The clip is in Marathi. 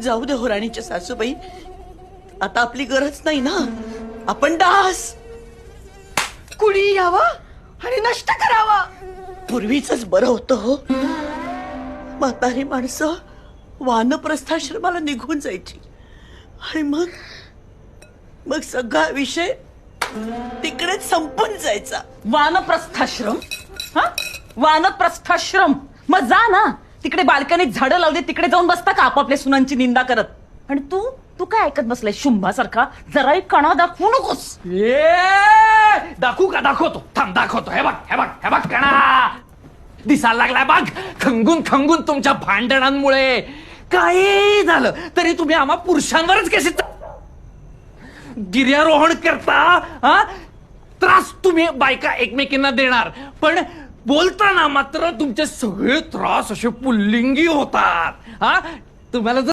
जाऊ दे हो राणीच्या सासूबाई. आता आपली गरज नाही ना. आपण डास. कुणी यावं आणि नष्ट करावं. पूर्वीच बरं होतं हो. म्हातारी माणसं वानप्रस्थाश्रमाला निघून जायची. आणि मग मग सगळा विषय तिकडेच संपून जायचा. वानप्रस्थाश्रम? हा? वानप्रस्थाश्रम. मग जा ना. तिकडे बाल्कनीत झाडं लावली तिकडे जाऊन बसता का आपापल्या सुनांची निंदा करत? आणि तू तू काय ऐकत बसलाय शुंभासारखा? जराही कणा दाखवू नकोस. ए दाखवू का? दाखवतो. थांब दाखवतो. हे बघ हे बघ हे बघ कणा दिसायला लागलाय बघ. खंगून खंगून तुमच्या भांडणांमुळे. काही झालं तरी तुम्ही आम्हा पुरुषांवरच कसे गिर्यारोहण करता हा? त्रास तुम्ही बायका एकमेकींना देणार. पण बोलताना मात्र तुमचे सगळे त्रास असे पुल्लिंगी होतात. हा? तुम्हाला जर